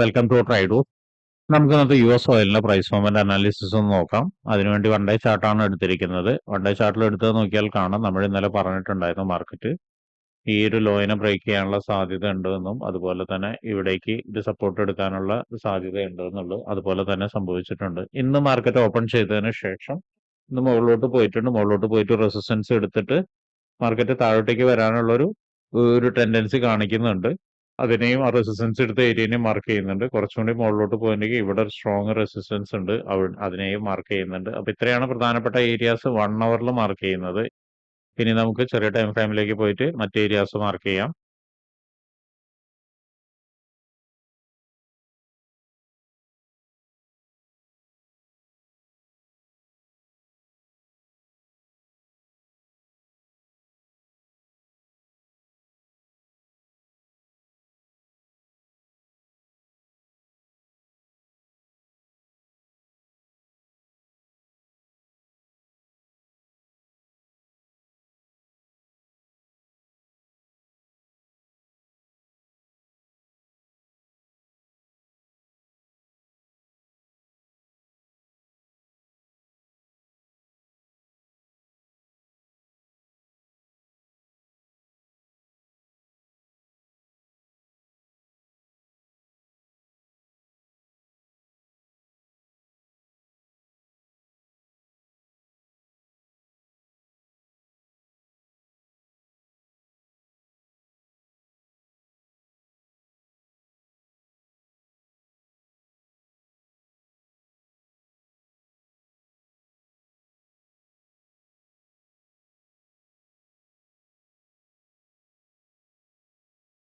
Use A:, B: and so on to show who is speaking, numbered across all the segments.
A: Welcome to ട്രൈഡു നമുക്ക് ഇന്നത്തെ U S ഓയിലിന്റെ പ്രൈസ് മൂവ്മെന്റ് അനാലിസിസ് ഒന്ന് നോക്കാം. അതിനുവേണ്ടി വൺ ഡേ ചാർട്ടാണ് എടുത്തിരിക്കുന്നത്. വൺ ഡേ ചാർട്ടിൽ എടുത്തത് നോക്കിയാൽ കാണാം. നമ്മൾ ഇന്നലെ പറഞ്ഞിട്ടുണ്ടായിരുന്നു മാർക്കറ്റ് ഈ ഒരു ലോയിനെ ബ്രേക്ക് ചെയ്യാനുള്ള സാധ്യത ഉണ്ടെന്നും അതുപോലെ തന്നെ ഇവിടേക്ക് ഇത് സപ്പോർട്ട് എടുക്കാനുള്ള സാധ്യത ഉണ്ടെന്നുള്ളൂ അതുപോലെ തന്നെ സംഭവിച്ചിട്ടുണ്ട്. ഇന്ന് മാർക്കറ്റ് ഓപ്പൺ ചെയ്തതിന് ശേഷം ഇന്ന് മുകളിലോട്ട് പോയിട്ടുണ്ട്. മുകളിലോട്ട് പോയിട്ട് റെസിസ്റ്റൻസ് എടുത്തിട്ട് മാർക്കറ്റ് താഴോട്ടേക്ക് വരാനുള്ള ഒരു ഒരു ടെൻഡൻസി കാണിക്കുന്നുണ്ട്. അതിനെയും ആ റെസിസ്റ്റൻസ് എടുത്ത ഏരിയനെയും മാർക്ക് ചെയ്യുന്നുണ്ട്. കുറച്ചും കൂടി മുകളിലോട്ട് പോയിട്ടുണ്ടെങ്കിൽ ഇവിടെ സ്ട്രോങ് റെസിസ്റ്റൻസ് ഉണ്ട്. അതിനെയും മാർക്ക് ചെയ്യുന്നുണ്ട്. അപ്പൊ ഇത്രയാണ് പ്രധാനപ്പെട്ട ഏരിയാസ് വൺ അവറിൽ മാർക്ക് ചെയ്യുന്നത്. ഇനി നമുക്ക് ചെറിയ ടൈം ഫ്രെയിമിലേക്ക് പോയിട്ട് മറ്റ് ഏരിയാസ് മാർക്ക് ചെയ്യാം.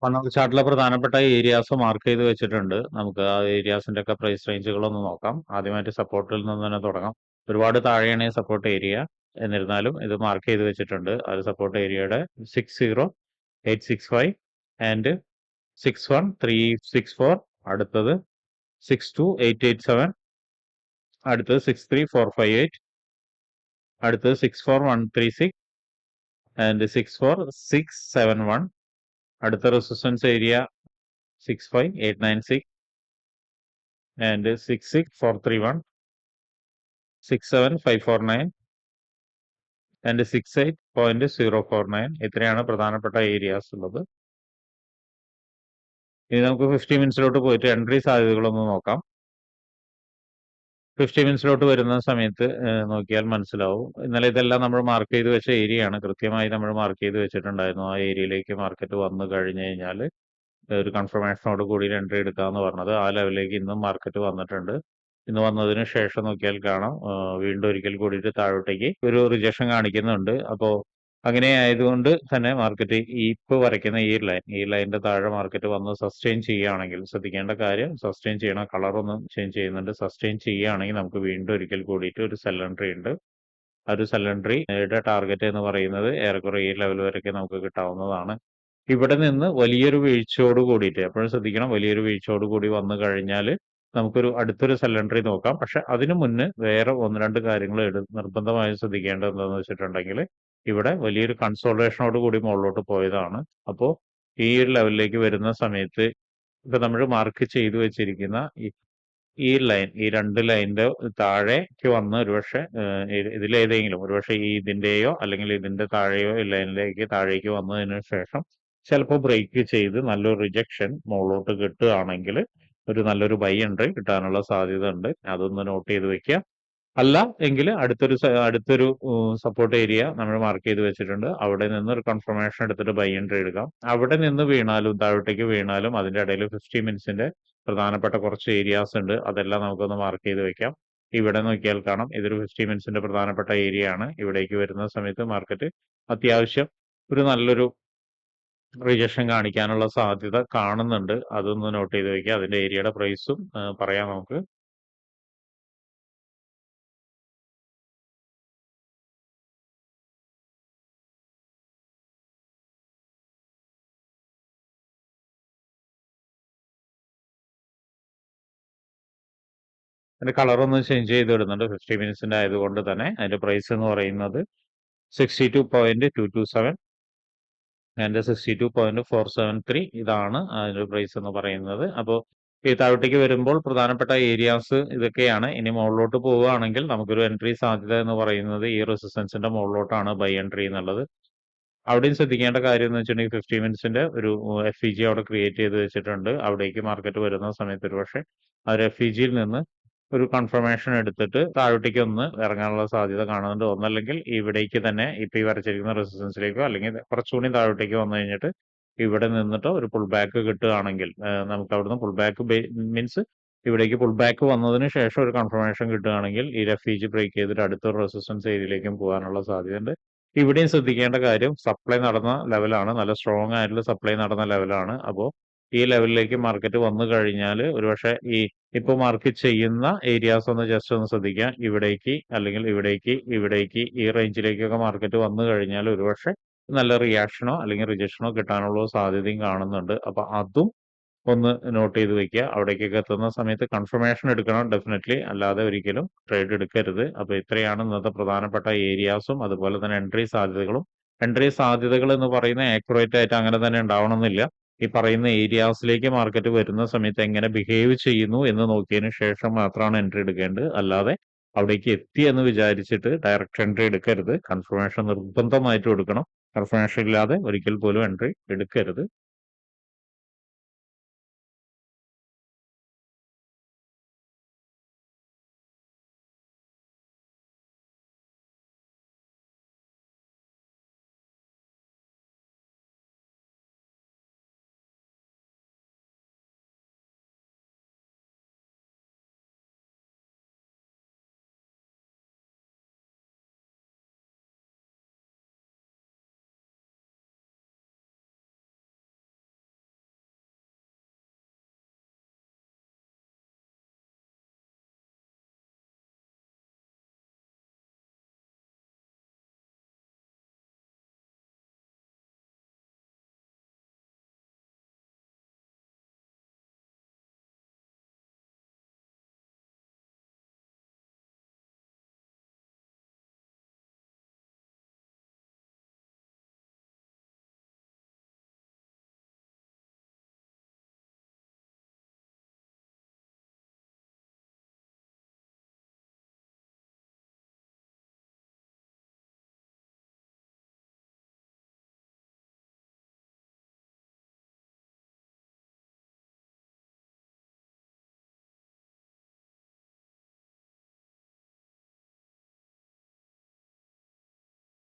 A: അവർ ചാർട്ടിലെ പ്രധാനപ്പെട്ട ഏരിയാസ് മാർക്ക് ചെയ്ത് വെച്ചിട്ടുണ്ട്. നമുക്ക് ആ ഏരിയാസിന്റെ ഒക്കെ പ്രൈസ് റേഞ്ചുകളൊന്ന് നോക്കാം. ആദ്യമായിട്ട് സപ്പോർട്ടിൽ നിന്ന് തന്നെ തുടങ്ങാം. ഒരുപാട് താഴെയാണ് ഈ സപ്പോർട്ട് ഏരിയ എന്നിരുന്നാലും ഇത് മാർക്ക് ചെയ്ത് വെച്ചിട്ടുണ്ട്. അത് സപ്പോർട്ട് ഏരിയയുടെ six zero eight six five and six one three six four അടുത്തത് six two eight eight seven അടുത്തത് six three four five eight അടുത്തത് six four one three six and six four six seven one അടുത്ത resistance area six five eight nine six and six six four three one six seven five four nine and six eight point zero four nine ഇത്രയാണ് പ്രധാനപ്പെട്ട areas ഉള്ളത്. ഇനി നമുക്ക് fifty മിനിറ്റ്സിലോട്ട് പോയിട്ട് entry സാധ്യതകളൊന്ന് നോക്കാം. Fifty മിനിറ്റ്സിലോട്ട് വരുന്ന സമയത്ത് നോക്കിയാൽ മനസ്സിലാവും. ഇന്നലെ ഇതെല്ലാം നമ്മൾ മാർക്ക് ചെയ്ത് വെച്ച ഏരിയയാണ് കൃത്യമായി നമ്മൾ മാർക്ക് ചെയ്ത് വെച്ചിട്ടുണ്ടായിരുന്നു. ആ ഏരിയയിലേക്ക് മാർക്കറ്റ് വന്നു കഴിഞ്ഞു കഴിഞ്ഞാൽ ഒരു കൺഫർമേഷനോട് കൂടി എൻട്രി എടുക്കാന്ന് പറഞ്ഞത്. ആ ലെവലിലേക്ക് ഇന്നും മാർക്കറ്റ് വന്നിട്ടുണ്ട്. ഇന്ന് വന്നതിന് ശേഷം നോക്കിയാൽ കാണാം. വീണ്ടും ഒരിക്കൽ കൂടിയിട്ട് താഴോട്ടേക്ക് ഒരു റിജക്ഷൻ കാണിക്കുന്നുണ്ട്. അപ്പോൾ അങ്ങനെ ആയതുകൊണ്ട് തന്നെ മാർക്കറ്റ് ഈ ഇപ്പൊ വരയ്ക്കുന്ന ഈ ലൈൻ ഈ ലൈനിന്റെ താഴെ മാർക്കറ്റ് വന്ന് സസ്റ്റെയിൻ ചെയ്യുകയാണെങ്കിൽ ശ്രദ്ധിക്കേണ്ട കാര്യം സസ്റ്റെയിൻ ചെയ്യണം. കളർ ചേഞ്ച് ചെയ്യുന്നുണ്ട്. സസ്റ്റെയിൻ ചെയ്യുകയാണെങ്കിൽ നമുക്ക് വീണ്ടും ഒരിക്കൽ കൂടിയിട്ട് ഒരു സെൽ ഉണ്ട്. ആ ഒരു സെൽ എൻട്രിയുടെ ടാർഗറ്റ് എന്ന് പറയുന്നത് ഏറെക്കുറെ ഈ ലെവൽ വരെയൊക്കെ നമുക്ക് കിട്ടാവുന്നതാണ്. ഇവിടെ നിന്ന് വലിയൊരു വീഴ്ചയോട് കൂടിയിട്ട് എപ്പോഴും ശ്രദ്ധിക്കണം വലിയൊരു വീഴ്ചയോട് കൂടി വന്നു കഴിഞ്ഞാൽ നമുക്കൊരു അടുത്തൊരു സെലണ്ടറി നോക്കാം. പക്ഷെ അതിനു മുന്നേ വേറെ ഒന്ന് രണ്ട് കാര്യങ്ങൾ നിർബന്ധമായും ശ്രദ്ധിക്കേണ്ടത് എന്താണെന്ന് വെച്ചിട്ടുണ്ടെങ്കിൽ ഇവിടെ വലിയൊരു കൺസോൾട്ടേഷനോട് കൂടി മുകളിലോട്ട് പോയതാണ്. അപ്പോൾ ഈ ഒരു ലെവലിലേക്ക് വരുന്ന സമയത്ത് ഇപ്പൊ നമ്മൾ മാർക്ക് ചെയ്തു വെച്ചിരിക്കുന്ന ഈ ലൈൻ ഈ രണ്ട് ലൈനിന്റെ താഴേക്ക് വന്ന് ഒരുപക്ഷെ ഇതിലേതെങ്കിലും ഒരുപക്ഷെ ഈ ഇതിന്റെയോ അല്ലെങ്കിൽ ഇതിന്റെ താഴെയോ ഈ ലൈനിലേക്ക് താഴേക്ക് വന്നതിന് ശേഷം ചിലപ്പോൾ ബ്രേക്ക് ചെയ്ത് നല്ലൊരു റിജക്ഷൻ മുകളിലോട്ട് കിട്ടുകയാണെങ്കിൽ ഒരു നല്ലൊരു ബൈ എൻട്രി കിട്ടാനുള്ള സാധ്യത ഉണ്ട് അതൊന്ന് നോട്ട് ചെയ്ത് വെക്കുക. അല്ല എങ്കിൽ അടുത്തൊരു അടുത്തൊരു സപ്പോർട്ട് ഏരിയ നമ്മൾ മാർക്ക് ചെയ്ത് വെച്ചിട്ടുണ്ട്. അവിടെ നിന്ന് ഒരു കൺഫർമേഷൻ എടുത്തിട്ട് ബൈ എൻട്രി എടുക്കാം. അവിടെ നിന്ന് വീണാലും താഴോട്ടേക്ക് വീണാലും അതിന്റെ ഇടയിൽ ഫിഫ്റ്റി മിനിറ്റ്സിന്റെ പ്രധാനപ്പെട്ട കുറച്ച് ഏരിയാസ് ഉണ്ട്. അതെല്ലാം നമുക്കൊന്ന് മാർക്ക് ചെയ്ത് വെക്കാം. ഇവിടെ നോക്കിയാൽ കാണാം. ഇതൊരു ഫിഫ്റ്റി മിനിറ്റ്സിന്റെ പ്രധാനപ്പെട്ട ഏരിയ ആണ്. ഇവിടേക്ക് വരുന്ന സമയത്ത് മാർക്കറ്റ് അത്യാവശ്യം ഒരു നല്ലൊരു റിജക്ഷൻ കാണിക്കാനുള്ള സാധ്യത കാണുന്നുണ്ട്. അതൊന്ന് നോട്ട് ചെയ്ത് വെക്കുക. അതിന്റെ ഏരിയയുടെ പ്രൈസും പറയാം നമുക്ക്. അതിന്റെ കളർ ഒന്ന് ചേഞ്ച് ചെയ്ത് ഇടുന്നുണ്ട് ഫിഫ്റ്റി മിനിറ്റ്സിന്റെ ആയതുകൊണ്ട് തന്നെ അതിന്റെ പ്രൈസ് എന്ന് പറയുന്നത് sixty two point two two seven and sixty two point four seven three ഇതാണ് അതിന്റെ പ്രൈസ് എന്ന് പറയുന്നത് അപ്പോൾ ഈ താഴോട്ടേക്ക് വരുമ്പോൾ പ്രധാനപ്പെട്ട ഏരിയാസ് ഇതൊക്കെയാണ്. ഇനി മുകളിലോട്ട് പോവുകയാണെങ്കിൽ നമുക്കൊരു എൻട്രി സാധ്യത എന്ന് പറയുന്നത് ഈ റെസിസ്റ്റൻസിന്റെ മുകളിലോട്ടാണ് ബൈ എൻട്രി എന്നുള്ളത്. അവിടെയും ശ്രദ്ധിക്കേണ്ട കാര്യം എന്ന് വെച്ചിട്ടുണ്ടെങ്കിൽ 50 മിനിറ്റ്സിന്റെ ഒരു എഫ് ഇ ജി അവിടെ ക്രിയേറ്റ് ചെയ്ത് വെച്ചിട്ടുണ്ട്. അവിടേക്ക് മാർക്കറ്റ് വരുന്ന സമയത്ത് ഒരു പക്ഷേ ആ ഒരു ജിയിൽ നിന്ന് ഒരു കൺഫർമേഷൻ എടുത്തിട്ട് താഴോട്ടേക്ക് ഒന്ന് ഇറങ്ങാനുള്ള സാധ്യത കാണുന്നുണ്ട്. ഒന്നല്ലെങ്കിൽ ഇവിടേക്ക് തന്നെ ഇപ്പൊ ഈ വരച്ചിരിക്കുന്ന റെസിസ്റ്റൻസിലേക്കോ അല്ലെങ്കിൽ കുറച്ചുകൂടി താഴോട്ടേക്ക് വന്നു കഴിഞ്ഞിട്ട് ഇവിടെ നിന്നിട്ട് ഒരു പുൾ ബാക്ക് കിട്ടുകയാണെങ്കിൽ നമുക്ക് അവിടുന്ന് പുൾ ബാക്ക് മീൻസ് ഇവിടേക്ക് പുൾ ബാക്ക് വന്നതിന് ശേഷം ഒരു കൺഫർമേഷൻ കിട്ടുകയാണെങ്കിൽ ഈ റെഫ്യൂജ് ബ്രേക്ക് ചെയ്തിട്ട് അടുത്തൊരു റെസിസ്റ്റൻസ് ഏരിയയിലേക്കും പോകാനുള്ള സാധ്യതയുണ്ട്. ഇവിടെയും ശ്രദ്ധിക്കേണ്ട കാര്യം സപ്ലൈ നടന്ന ലെവലാണ്. നല്ല സ്ട്രോങ് ആയിട്ടുള്ള സപ്ലൈ നടന്ന ലെവലാണ്. അപ്പോൾ ഈ ലെവലിലേക്ക് മാർക്കറ്റ് വന്നു കഴിഞ്ഞാൽ ഒരുപക്ഷെ ഈ ഇപ്പൊ മാർക്ക് ചെയ്യുന്ന ഏരിയാസ് ഒന്ന് ജസ്റ്റ് ഒന്ന് ശ്രദ്ധിക്കുക. ഇവിടേക്ക് അല്ലെങ്കിൽ ഇവിടേക്ക്, ഇവിടേക്ക് ഈ റേഞ്ചിലേക്കൊക്കെ മാർക്കറ്റ് വന്നു കഴിഞ്ഞാൽ ഒരുപക്ഷെ നല്ല റിയാക്ഷനോ അല്ലെങ്കിൽ റിജക്ഷനോ കിട്ടാനുള്ള സാധ്യതയും കാണുന്നുണ്ട്. അപ്പൊ അതും ഒന്ന് നോട്ട് ചെയ്ത് വെക്കുക. അവിടേക്കൊക്കെ എത്തുന്ന സമയത്ത് കൺഫർമേഷൻ എടുക്കണം ഡെഫിനറ്റ്ലി. അല്ലാതെ ഒരിക്കലും ട്രേഡ് എടുക്കരുത്. അപ്പൊ ഇത്രയാണ് ഇന്നത്തെ പ്രധാനപ്പെട്ട ഏരിയാസും അതുപോലെ തന്നെ എൻട്രി സാധ്യതകളും. എൻട്രി സാധ്യതകൾ എന്ന് പറയുന്ന ആക്യുറേറ്റ് ആയിട്ട് അങ്ങനെ തന്നെ ഉണ്ടാവണമെന്നില്ല. ഈ പറയുന്ന ഏരിയാസിലേക്ക് മാർക്കറ്റ് വരുന്ന സമയത്ത് എങ്ങനെ ബിഹേവ് ചെയ്യുന്നു എന്ന് നോക്കിയതിന് ശേഷം മാത്രമാണ് എൻട്രി എടുക്കേണ്ടത്. അല്ലാതെ അവിടേക്ക് എത്തി എന്ന് വിചാരിച്ചിട്ട് ഡയറക്റ്റ് എൻട്രി എടുക്കരുത്. കൺഫർമേഷൻ നിർബന്ധമായിട്ട് എടുക്കണം. കൺഫർമേഷൻ ഇല്ലാതെ ഒരിക്കൽ പോലും എൻട്രി എടുക്കരുത്.